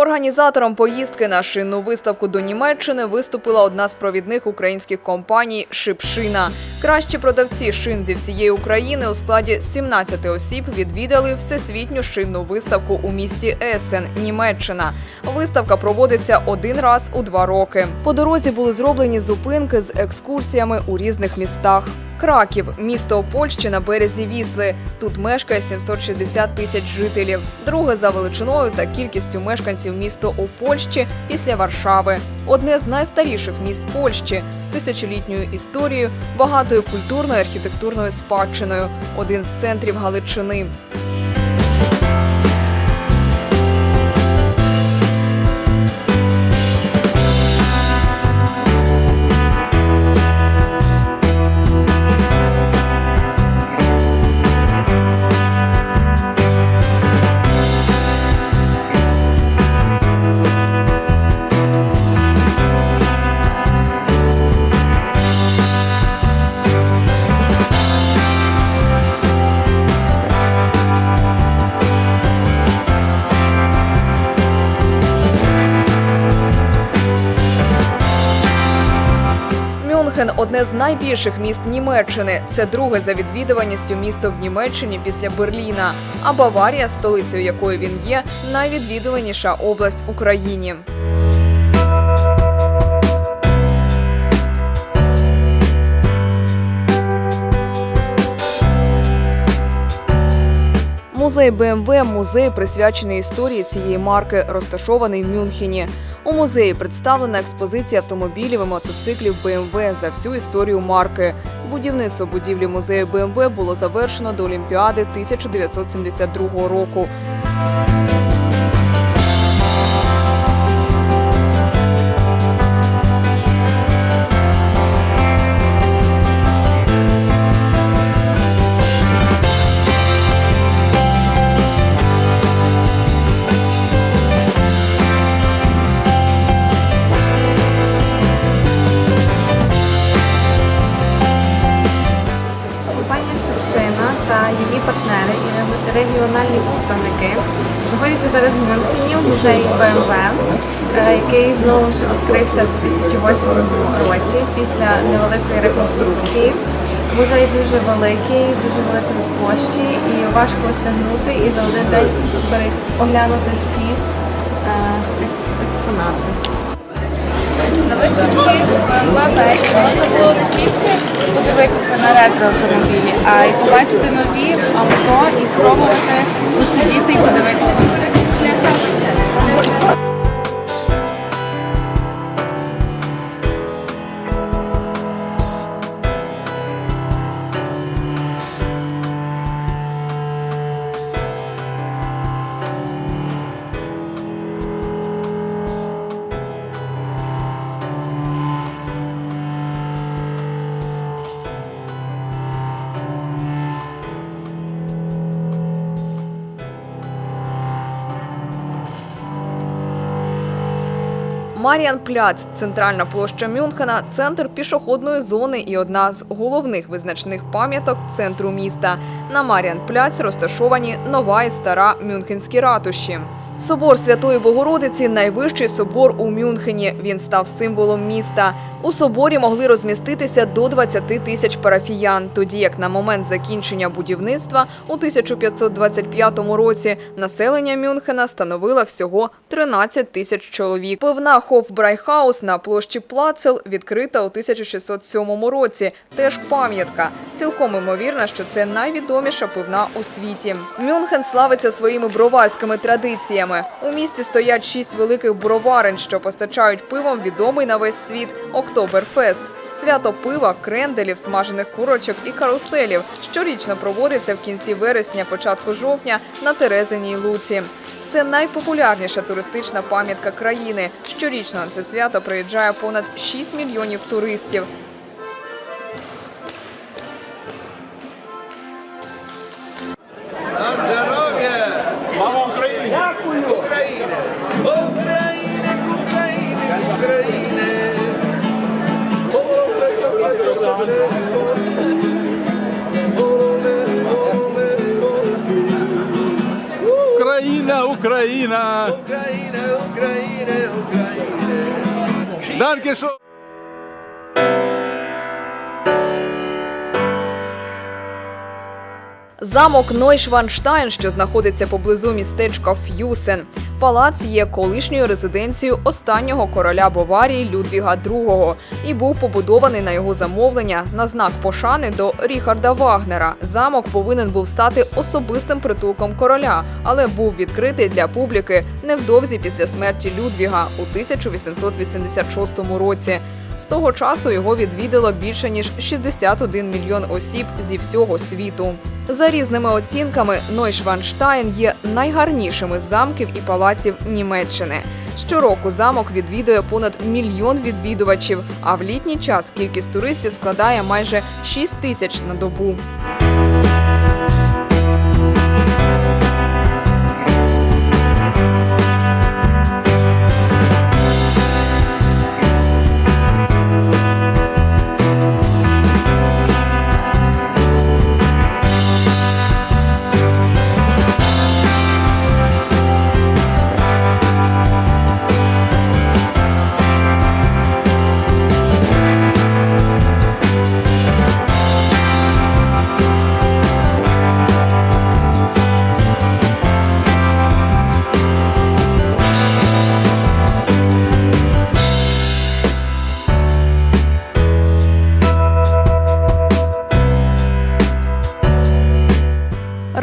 Організатором поїздки на шинну виставку до Німеччини виступила одна з провідних українських компаній Шипшина. Кращі продавці шин зі всієї України у складі 17 осіб відвідали всесвітню шинну виставку у місті Есен, Німеччина. Виставка проводиться один раз у два роки. По дорозі були зроблені зупинки з екскурсіями у різних містах. Краків місто Польщі на березі Вісли. Тут мешкає 760 тисяч жителів. Друге за величиною та кількістю мешканців місто у Польщі після Варшави. Одне з найстаріших міст Польщі з тисячолітньою історією, багатою культурною архітектурною спадщиною. Один з центрів Галичини. Одне з найбільших міст Німеччини. Це друге за відвідуваністю місто в Німеччині після Берліна. А Баварія, столицею якої він є, найвідвідуваніша область в Україні. Музей БМВ – музей, присвячений історії цієї марки, розташований в Мюнхені. У музеї представлена експозиція автомобілів і мотоциклів БМВ за всю історію марки. Будівництво будівлі музею БМВ було завершено до Олімпіади 1972 року. Та її партнери і регіональні представники знаходяться зараз в Мюнхені в музеї БМВ, е, який знову ж відкрився в 2008 році після невеликої реконструкції. Музей дуже великий, дуже великої площі і важко осягнути і за один день пере- оглянути всі е, експонати. На виставці БМВ можна було не тільки подивитися на ретро автомобілі, а й побачити нові авто і спробувати посидіти і подивитися Маріан Пляц, центральна площа Мюнхена, центр пішохідної зони і одна з головних визначних пам'яток центру міста. На Маріан Пляц розташовані нова і стара мюнхенські ратуші. Собор Святої Богородиці найвищий собор у Мюнхені. Він став символом міста. У соборі могли розміститися до 20 тисяч парафіян, тоді як на момент закінчення будівництва у 1525 році населення Мюнхена становило всього 13 тисяч чоловік. Пивна Хофбрайхаус на площі Плацел відкрита у 1607 році. Теж пам'ятка. Цілком імовірно, що це найвідоміша пивна у світі. Мюнхен славиться своїми броварськими традиціями. У місті стоять шість великих броварень, що постачають пивом відомий на весь світ Октоберфест. Свято пива, кренделів, смажених курочок і каруселів щорічно проводиться в кінці вересня, початку жовтня на Терезиній Луці. Це найпопулярніша туристична пам'ятка країни. Щорічно на це свято приїжджає понад 6 мільйонів туристів. На здоров'я! Дякую! Україна! Україна! Україна! Україна! Україна, Україна! Україна, Україна, Україна. Данке шо! Замок Нойшванштайн, що знаходиться поблизу містечка Ф'юсен. Палац є колишньою резиденцією останнього короля Баварії Людвіга II і був побудований на його замовлення на знак пошани до Ріхарда Вагнера. Замок повинен був стати особистим притулком короля, але був відкритий для публіки невдовзі після смерті Людвіга у 1886 році. З того часу його відвідало більше ніж 61 мільйон осіб зі всього світу. За різними оцінками, Нойшванштайн є найгарнішим із замків і палаців Німеччини. Щороку замок відвідує понад мільйон відвідувачів, а в літній час кількість туристів складає майже 6 тисяч на добу.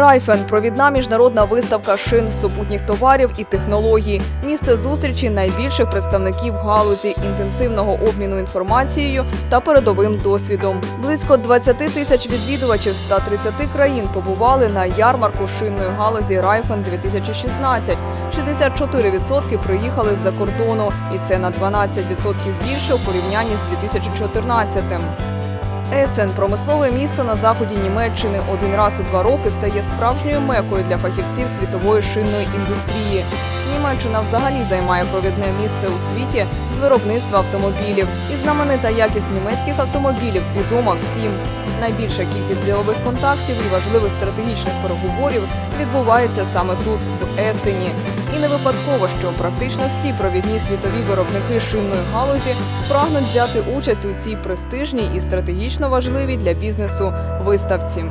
Райфен провідна міжнародна виставка шин супутніх товарів і технологій, місце зустрічі найбільших представників галузі інтенсивного обміну інформацією та передовим досвідом. Близько 20 тисяч відвідувачів з 130 країн побували на ярмарку шинної галузі Райфен 2016. 64% приїхали з-за кордону, і це на 12% більше у порівнянні з 2014 Есен, промислове місто на заході Німеччини, один раз у два роки стає справжньою мекою для фахівців світової шинної індустрії. Німеччина взагалі займає провідне місце у світі з виробництва автомобілів. І знаменита якість німецьких автомобілів відома всім. Найбільша кількість ділових контактів і важливих стратегічних переговорів відбувається саме тут, в Есені. І не випадково, що практично всі провідні світові виробники шинної галузі прагнуть взяти участь у цій престижній і стратегічно важливій для бізнесу виставці.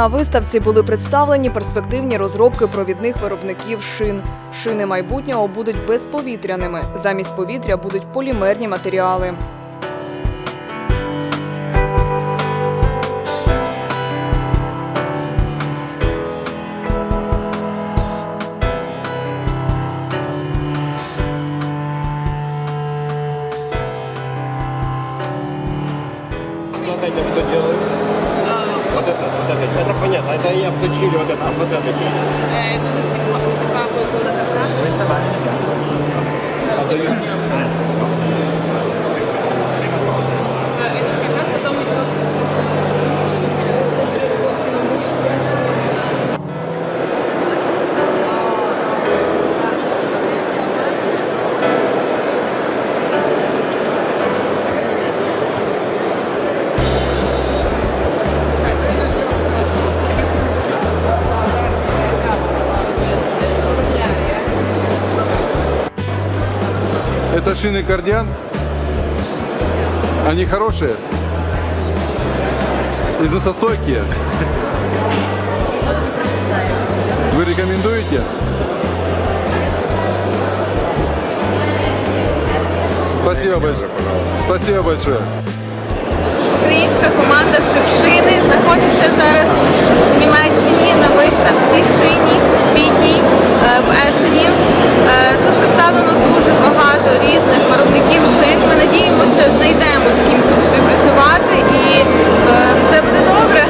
На виставці були представлені перспективні розробки провідних виробників шин. Шини майбутнього будуть безповітряними. Замість повітря будуть полімерні матеріали. понятно, это я включили вот это, вот это. Это шины Кардиант? Они хорошие? Износостойкие? Вы рекомендуете? Спасибо большое. Спасибо большое. Українська команда Шипшини знаходиться зараз в Німеччині на виставці шині всесвітній е, в Есені. Е, Тут представлено дуже багато різних виробників шин. Ми надіємося, знайдемо з ким тут співпрацювати і е, все буде добре.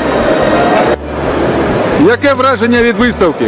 Яке враження від виставки?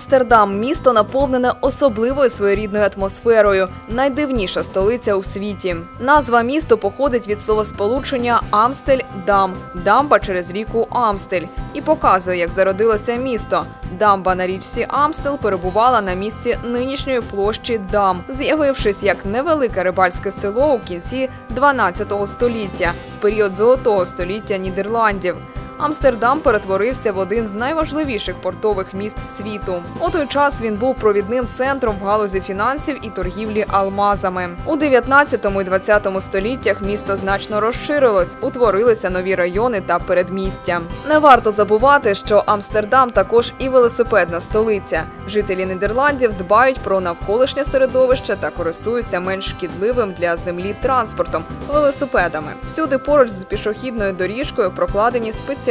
Амстердам місто наповнене особливою своєрідною атмосферою, найдивніша столиця у світі. Назва місту походить від словосполучення Амстель-Дам, дамба через ріку Амстель, і показує, як зародилося місто. Дамба на річці Амстел перебувала на місці нинішньої площі Дам, з'явившись як невелике рибальське село у кінці 12 століття, в період золотого століття Нідерландів. Амстердам перетворився в один з найважливіших портових міст світу. У той час він був провідним центром в галузі фінансів і торгівлі алмазами. У 19 і 20 століттях місто значно розширилось, утворилися нові райони та передмістя. Не варто забувати, що Амстердам також і велосипедна столиця. Жителі Нідерландів дбають про навколишнє середовище та користуються менш шкідливим для землі транспортом велосипедами. Всюди поруч з пішохідною доріжкою прокладені спеціальні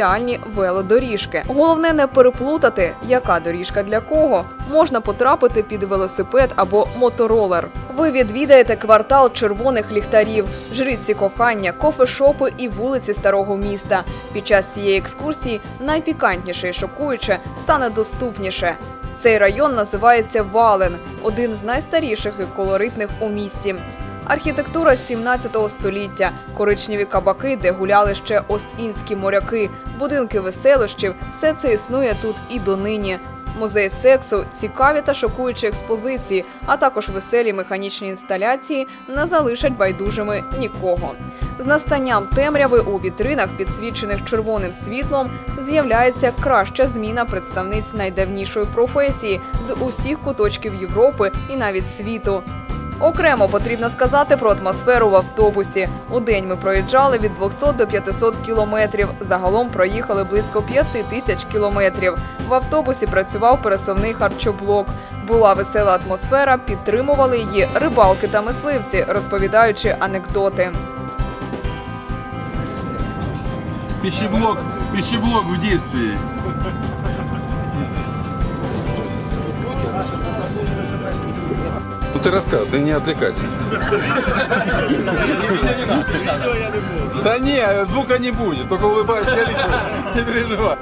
велодоріжки. Головне не переплутати, яка доріжка для кого можна потрапити під велосипед або моторолер. Ви відвідаєте квартал червоних ліхтарів, жриці кохання, кофешопи і вулиці старого міста. Під час цієї екскурсії найпікантніше і шокуюче стане доступніше. Цей район називається Вален, один з найстаріших і колоритних у місті. Архітектура 17 століття, коричневі кабаки, де гуляли ще ост-індські моряки, будинки веселощів все це існує тут і донині. Музей сексу, цікаві та шокуючі експозиції, а також веселі механічні інсталяції не залишать байдужими нікого. З настанням темряви у вітринах, підсвічених червоним світлом, з'являється краща зміна представниць найдавнішої професії з усіх куточків Європи і навіть світу. Окремо потрібно сказати про атмосферу в автобусі. У день ми проїжджали від 200 до 500 кілометрів. Загалом проїхали близько 5 тисяч кілометрів. В автобусі працював пересувний харчоблок. Була весела атмосфера, підтримували її рибалки та мисливці, розповідаючи анекдоти. Пищеблок, пищеблок в действии. ты рассказывай, ты не отвлекайся. Да не, звука не будет, только улыбайся лицо, не переживай.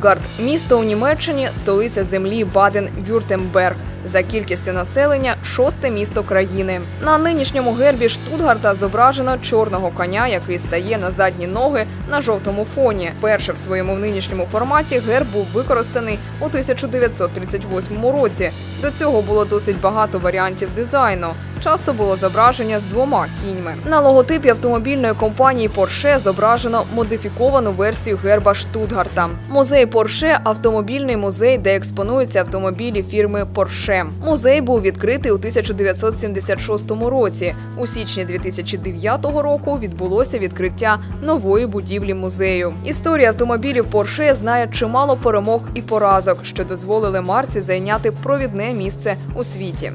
Штутгарт місто у Німеччині, столиця землі Баден-Вюртемберг. За кількістю населення шосте місто країни. На нинішньому гербі Штутгарта зображено чорного коня, який стає на задні ноги на жовтому фоні. Перше в своєму нинішньому форматі герб був використаний у 1938 році. До цього було досить багато варіантів дизайну. Часто було зображення з двома кіньми. На логотипі автомобільної компанії Porsche зображено модифіковану версію герба Штутгарта. Музей Porsche – автомобільний музей, де експонуються автомобілі фірми Porsche. Музей був відкритий у 1976 році. У січні 2009 року відбулося відкриття нової будівлі музею. Історія автомобілів Porsche знає чимало перемог і поразок, що дозволили марці зайняти провідне місце у світі.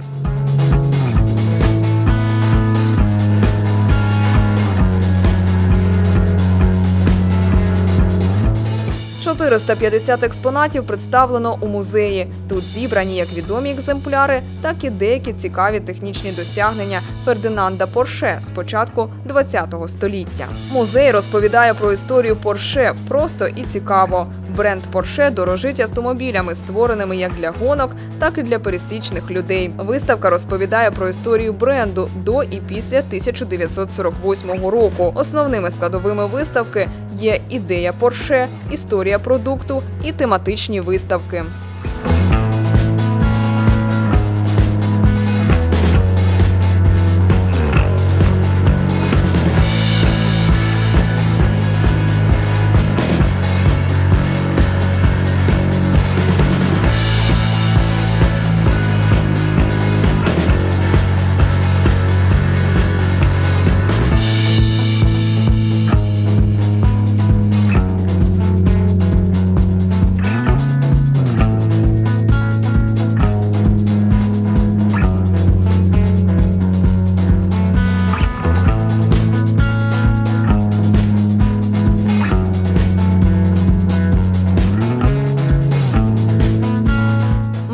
450 експонатів представлено у музеї. Тут зібрані як відомі екземпляри, так і деякі цікаві технічні досягнення Фердинанда Порше з початку ХХ століття. Музей розповідає про історію Порше просто і цікаво. Бренд Порше дорожить автомобілями, створеними як для гонок, так і для пересічних людей. Виставка розповідає про історію бренду до і після 1948 року. Основними складовими виставки є ідея Порше, історія продукту і тематичні виставки.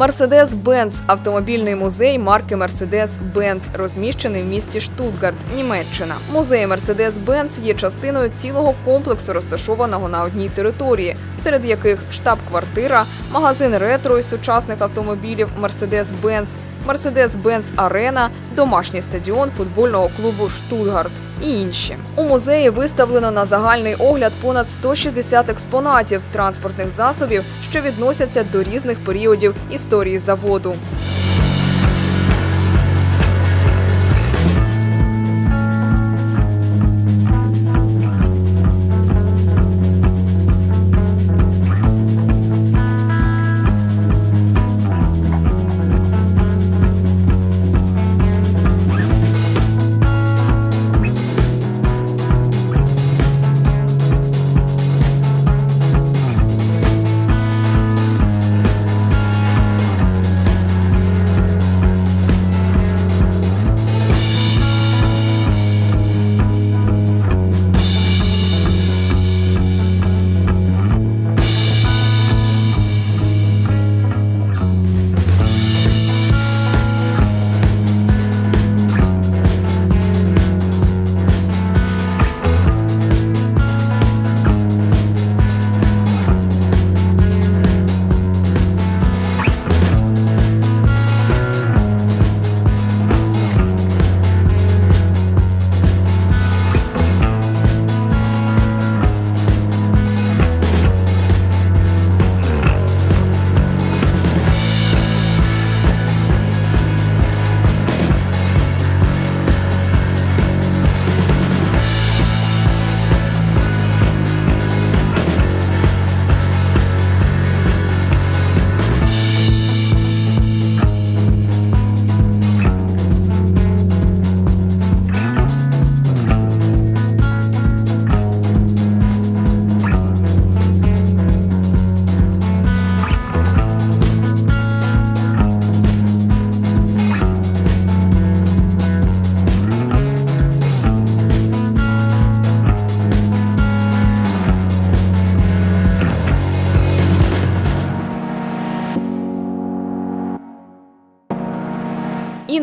Mercedes-Benz – автомобільний музей марки Mercedes-Benz, розміщений в місті Штутгарт, Німеччина. Музей Mercedes-Benz є частиною цілого комплексу, розташованого на одній території, серед яких штаб-квартира, магазин ретро і сучасних автомобілів Mercedes-Benz, Mercedes-Benz Арена, домашній стадіон футбольного клубу Штутгарт і інші. У музеї виставлено на загальний огляд понад 160 експонатів транспортних засобів, що відносяться до різних періодів історії заводу.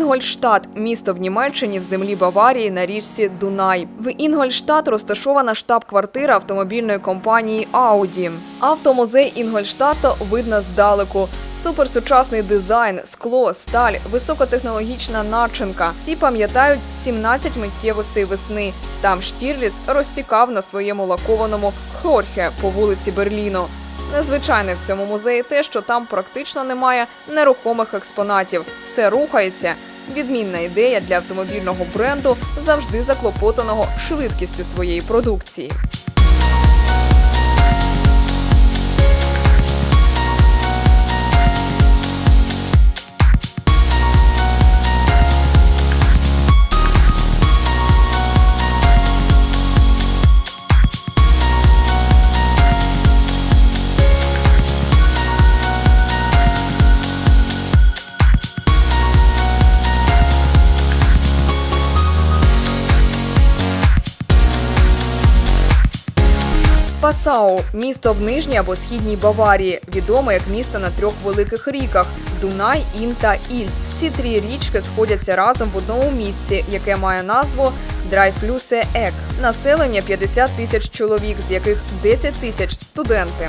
Інгольштадт – місто в Німеччині в землі Баварії на річці Дунай. В Інгольштадт розташована штаб-квартира автомобільної компанії Audi. Автомузей Інгольштадту видно здалеку. Суперсучасний дизайн, скло, сталь, високотехнологічна начинка. Всі пам'ятають 17 миттєвостей весни. Там Штірліц розсікав на своєму лакованому Хорхе по вулиці Берліну. Незвичайне в цьому музеї те, що там практично немає нерухомих експонатів. Все рухається. Відмінна ідея для автомобільного бренду, завжди заклопотаного швидкістю своєї продукції. Пасау місто в нижній або східній Баварії, відоме як місто на трьох великих ріках Дунай, Ін та Ільц. Ці три річки сходяться разом в одному місці, яке має назву Драйфлюсе Ек. Населення 50 тисяч чоловік, з яких 10 тисяч студенти.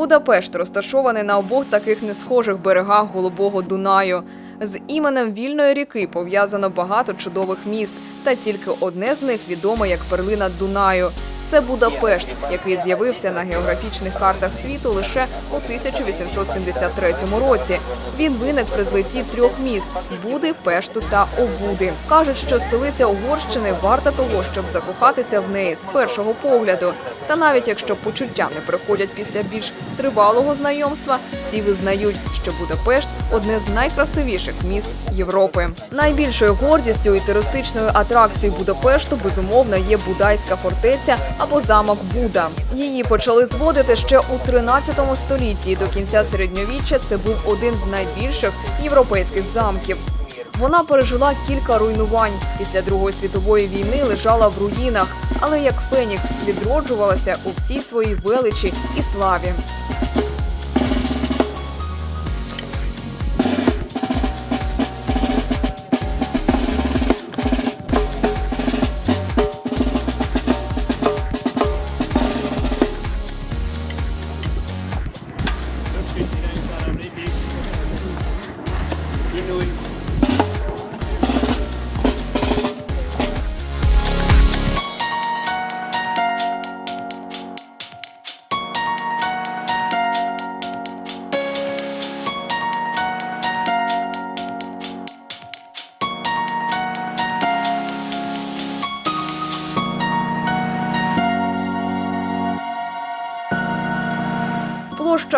Будапешт розташований на обох таких несхожих берегах Голубого Дунаю. З іменем вільної ріки пов'язано багато чудових міст, та тільки одне з них відоме як перлина Дунаю. Це Будапешт, який з'явився на географічних картах світу лише у 1873 році. Він виник при злитті трьох міст Буди, Пешту та Обуди. Кажуть, що столиця Угорщини варта того, щоб закохатися в неї з першого погляду. Та навіть якщо почуття не приходять після більш тривалого знайомства, всі визнають, що Будапешт одне з найкрасивіших міст Європи. Найбільшою гордістю і туристичною атракцією Будапешту безумовно є Будайська фортеця або замок Буда. Її почали зводити ще у 13 столітті. До кінця середньовіччя це був один з найбільших європейських замків. Вона пережила кілька руйнувань. Після Другої світової війни лежала в руїнах, але як Фенікс відроджувалася у всій своїй величі і славі.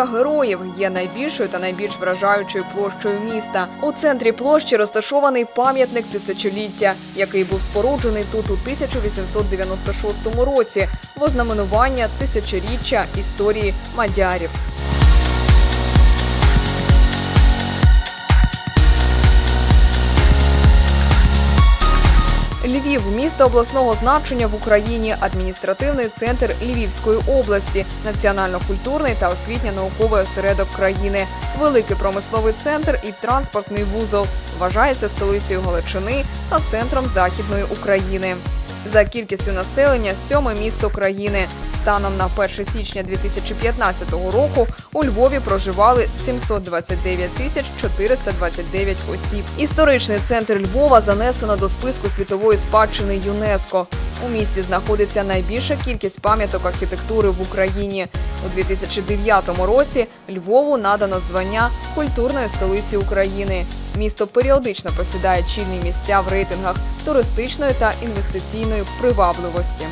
Площа героїв є найбільшою та найбільш вражаючою площею міста. У центрі площі розташований пам'ятник тисячоліття, який був споруджений тут у 1896 році в ознаменування тисячоріччя історії мадярів. Львів місто обласного значення в Україні, адміністративний центр Львівської області, національно-культурний та освітньо-науковий осередок країни, великий промисловий центр і транспортний вузол. Вважається столицею Галичини та центром західної України. За кількістю населення сьоме місто країни. Станом на 1 січня 2015 року у Львові проживали 729 тисяч 429 осіб. Історичний центр Львова занесено до списку світової спадщини ЮНЕСКО. У місті знаходиться найбільша кількість пам'яток архітектури в Україні. У 2009 році Львову надано звання культурної столиці України. Місто періодично посідає чільні місця в рейтингах туристичної та інвестиційної привабливості.